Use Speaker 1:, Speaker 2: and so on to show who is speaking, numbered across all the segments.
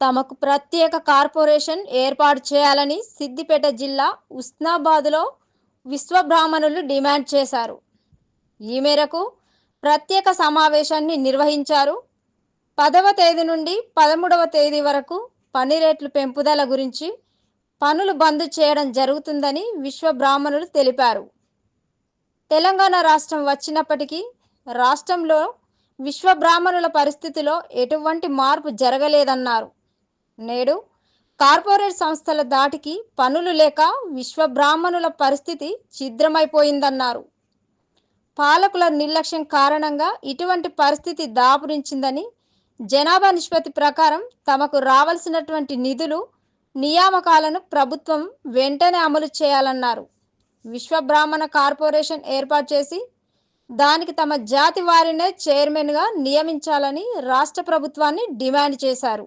Speaker 1: తమకు ప్రత్యేక కార్పొరేషన్ ఏర్పాటు చేయాలని సిద్దిపేట జిల్లా ఉస్నాబాద్లో విశ్వబ్రాహ్మణులు డిమాండ్ చేశారు. ఈ మేరకు ప్రత్యేక సమావేశాన్ని నిర్వహించారు. పదవ తేదీ నుండి పదమూడవ తేదీ వరకు పని రేట్లు పెంపుదల గురించి పనులు బంద్ చేయడం జరుగుతుందని విశ్వ బ్రాహ్మణులు తెలిపారు. తెలంగాణ రాష్ట్రం వచ్చినప్పటికీ రాష్ట్రంలో విశ్వ బ్రాహ్మణుల పరిస్థితిలో ఎటువంటి మార్పు జరగలేదన్నారు. నేడు కార్పొరేట్ సంస్థల దాటికి పనులు లేక విశ్వబ్రాహ్మణుల పరిస్థితి ఛిద్రమైపోయిందన్నారు. పాలకుల నిర్లక్ష్యం కారణంగా ఇటువంటి పరిస్థితి దాపురించిందని జనాభా నిష్పత్తి ప్రకారం తమకు రావాల్సినటువంటి నిధులు నియామకాలను ప్రభుత్వం వెంటనే అమలు చేయాలన్నారు. విశ్వబ్రాహ్మణ కార్పొరేషన్ ఏర్పాటు చేసి దానికి తమ జాతి వారినే చైర్మన్గా నియమించాలని రాష్ట్ర ప్రభుత్వాన్ని డిమాండ్ చేశారు.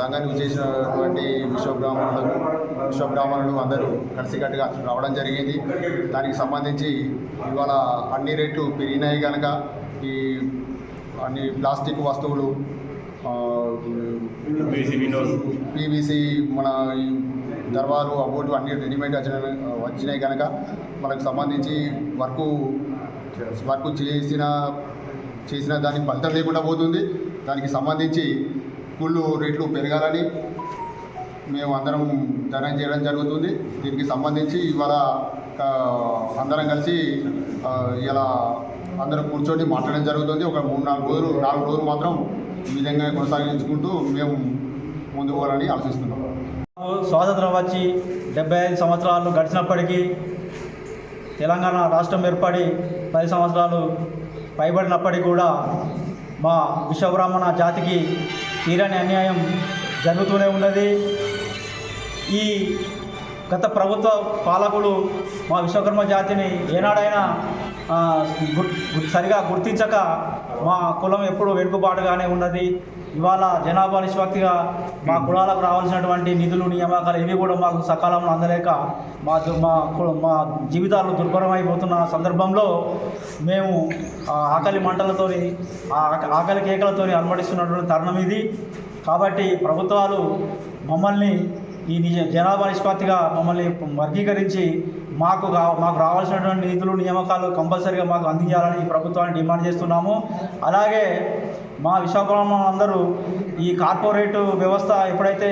Speaker 2: సంఘానికి విచ్చేసినటువంటి విశ్వబ్రాహ్మణులకు విశ్వబ్రాహ్మణులు అందరూ కలిసికట్టుగా రావడం జరిగింది. దానికి సంబంధించి ఇవాళ అన్ని రేట్లు పెరిగినాయి కనుక ఈ అన్ని ప్లాస్టిక్ వస్తువులు పీవీసీ మన ఈ దర్బారు అబోటు అన్ని రెడీమేడ్ వచ్చిన వచ్చినాయి కనుక మనకు సంబంధించి వర్క్ వర్క్ చేసిన చేసిన దానికి ఫలితం లేకుండా పోతుంది. దానికి సంబంధించి కుళ్ళు రేట్లు పెరగాలని మేము అందరం ధనం చేయడం జరుగుతుంది. దీనికి సంబంధించి ఇవాళ అందరం కలిసి ఇలా అందరం కూర్చొని మాట్లాడడం జరుగుతుంది. ఒక మూడు నాలుగు రోజులు నాలుగు రోజులు మాత్రం ఈ విధంగా కొనసాగించుకుంటూ మేము ముందుకు పోవాలని ఆలోచిస్తున్నాం
Speaker 3: స్వాతంత్రం వచ్చి డెబ్బై ఐదు సంవత్సరాలు గడిచినప్పటికీ తెలంగాణ రాష్ట్రం ఏర్పడి పది సంవత్సరాలు పైబడినప్పటికీ కూడా మా విశ్వబ్రాహ్మణ జాతికి తీరని అన్యాయం జరుగుతూనే ఉన్నది. ఈ గత ప్రభుత్వ పాలకులు మా విశ్వకర్మ జాతిని ఏనాడైనా సరిగా గుర్తించక మా కులం ఎప్పుడు వెనుకబాటుగానే ఉన్నది. ఇవాళ జనాభా నిష్పత్తిగా మా కులాలకు రావాల్సినటువంటి నిధులు నియామకాలు ఇవి కూడా మాకు సకాలంలో అందలేక మా మా కు- మా జీవితాలు దుర్భరమైపోతున్న సందర్భంలో మేము ఆకలి మంటలతోని ఆకలి కేకలతోని అలమటిస్తున్నటువంటి తరుణం ఇది. కాబట్టి ప్రభుత్వాలు మమ్మల్ని ఈ నిజ జనాభా నిష్పత్తిగా మమ్మల్ని వర్గీకరించి మాకు మాకు రావాల్సినటువంటి నిధులు నియామకాలు కంపల్సరీగా మాకు అందించాలని ఈ ప్రభుత్వాన్ని డిమాండ్ చేస్తున్నాము. అలాగే మా విశాఖపట్నం అందరూ ఈ కార్పొరేట్ వ్యవస్థ ఎప్పుడైతే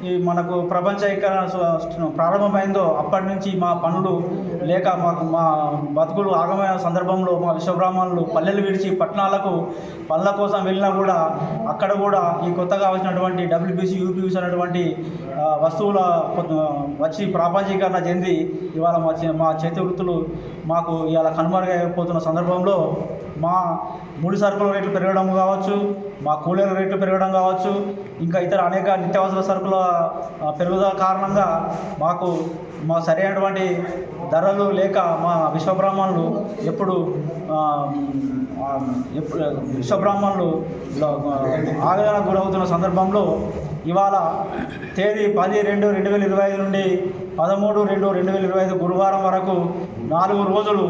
Speaker 3: ఈ మనకు ప్రపంచీకరణ ప్రారంభమైందో అప్పటి నుంచి మా పనులు లేక మాకు మా బతుకులు ఆగమైన సందర్భంలో మా విశ్వబ్రాహ్మణులు పల్లెలు విడిచి పట్టణాలకు పనుల కోసం వెళ్ళినా కూడా అక్కడ కూడా ఈ కొత్తగా వచ్చినటువంటి డబ్ల్యూబీసీ యూపీసీ అనేటువంటి వస్తువుల వచ్చి ప్రాపంచీకరణ చెంది ఇవాళ మా మా చేతి వృత్తులు మాకు ఇవాళ కనుమరుగైపోతున్న సందర్భంలో మా ముడి సరుకుల రేట్లు పెరగడం కావచ్చు మా కూలీల రేట్లు పెరగడం కావచ్చు ఇంకా ఇతర అనేక నిత్యావసర సరుకుల పెరుగుదల కారణంగా మాకు మా సరైనటువంటి ధరలు లేక మా విశ్వబ్రాహ్మణులు ఎప్పుడు ఎప్పుడు విశ్వబ్రాహ్మణులు లో- ఆవేదనకు గురవుతున్న సందర్భంలో ఇవాళ తేదీ పది రెండు రెండు వేల ఇరవై ఐదు నుండి పదమూడు రెండు రెండు వేల ఇరవై ఐదు గురువారం వరకు నాలుగు రోజులు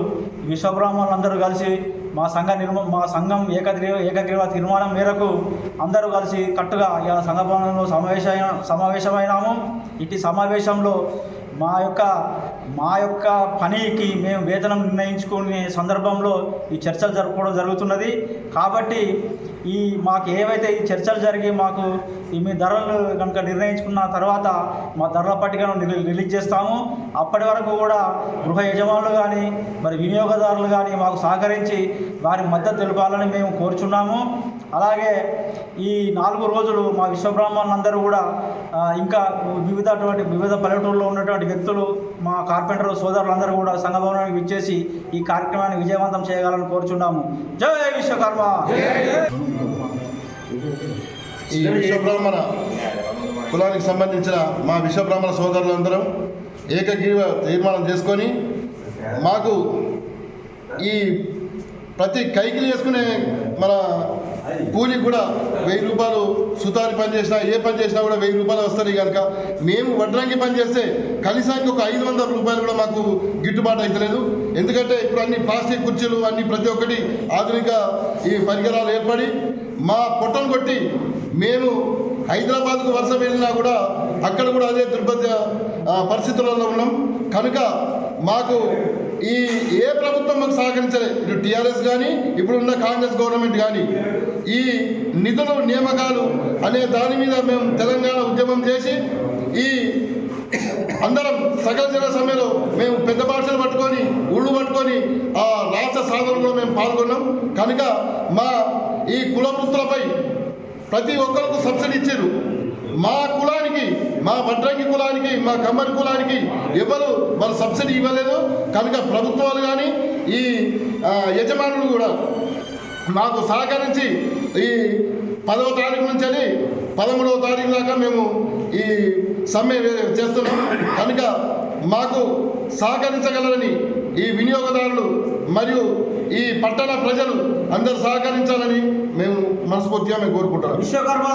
Speaker 3: విశ్వబ్రాహ్మణులందరూ కలిసి మా సంఘ నిర్మ మా సంఘం ఏకగ్రీవ ఏకగ్రీవ తీర్మానం మేరకు అందరూ కలిసి కట్టుగా ఇలా సంఘ భవనంలో సమావేశ సమావేశమైనాము. ఇట్టి సమావేశంలో మా యొక్క మా యొక్క పనికి మేము వేతనం నిర్ణయించుకునే సందర్భంలో ఈ చర్చలు జరుపుకోవడం జరుగుతున్నది. కాబట్టి ఈ మాకు ఏవైతే ఈ చర్చలు జరిగి మాకు ఈ మీ ధరలు కనుక నిర్ణయించుకున్న తర్వాత మా ధరల పట్టికను రిలీజ్ చేస్తాము. అప్పటి వరకు కూడా గృహ యజమానులు కానీ మరి వినియోగదారులు కానీ మాకు సహకరించి వారి మద్దతు తెలపాలని మేము కోరుచున్నాము. అలాగే ఈ నాలుగు రోజులు మా విశ్వబ్రాహ్మణులందరూ కూడా ఇంకా వివిధ అటువంటి వివిధ పల్లెటూరులో ఉన్నటువంటి వ్యక్తులు మా కార్పెంటర్ సోదరులందరూ కూడా సంఘభవనానికి విచ్చేసి ఈ కార్యక్రమాన్ని విజయవంతం చేయగలని కోరుచున్నాము. జై విశ్వకర్మ!
Speaker 4: ఈ విశ్వబ్రాహ్మణ కులానికి సంబంధించిన మా విశ్వబ్రాహ్మణ సోదరులందరం ఏకగ్రీవ తీర్మానం చేసుకొని మాకు ఈ ప్రతి కైకిలు వేసుకునే మన కూలికి కూడా వెయ్యి రూపాయలు సుతారి పని చేసినా ఏ పని చేసినా కూడా వెయ్యి రూపాయలు వస్తాయి కనుక మేము వడ్రంగి పని చేస్తే కలిసానికి ఒక ఐదు వందల రూపాయలు కూడా మాకు గిట్టుబాటు అవుతలేదు ఎందుకంటే ఇప్పుడు అన్ని ప్లాస్టిక్ కుర్చీలు అన్ని ప్రతి ఒక్కటి ఆధునిక ఈ పరికరాలు ఏర్పడి మా పొట్టను కొట్టి మేము హైదరాబాద్కు వరుస వెళ్ళినా కూడా అక్కడ కూడా అదే దుర్భర పరిస్థితులలో ఉన్నాం. కనుక మాకు ఈ ఏ ప్రభుత్వం మాకు సహకరించలేదు ఇటు టీఆర్ఎస్ కానీ ఇప్పుడున్న కాంగ్రెస్ గవర్నమెంట్ కానీ ఈ నిధులు నియామకాలు అనే దాని మీద మేము తెలంగాణ ఉద్యమం చేసి ఈ అందరం సకల జన సమ్మెలో మేము పెద్ద భాషలు పట్టుకొని ఊళ్ళు పట్టుకొని ఆ రాష్ట్ర సాధనలో మేము పాల్గొన్నాం. కనుక మా ఈ కుల వృత్తులపై ప్రతి ఒక్కరికి సబ్సిడీ ఇచ్చారు. మా కులానికి మా వడ్రంగి కులానికి మా కమ్మరి కులానికి ఎవరు వాళ్ళు సబ్సిడీ ఇవ్వలేదు. కనుక ప్రభుత్వాలు కానీ ఈ యజమానులు కూడా మాకు సహకరించి ఈ పదవ తారీఖు నుంచి అని పదమూడవ తారీఖు దాకా మేము ఈ సమ్మె చేస్తున్నాం. కనుక మాకు సహకరించగలరని ఈ వినియోగదారులు మరియు ఈ పట్టణ ప్రజలు అందరూ సహకరించాలని మేము మనస్ఫూర్తిగా మేము కోరుకుంటున్నాం.
Speaker 3: విశ్వకర్మ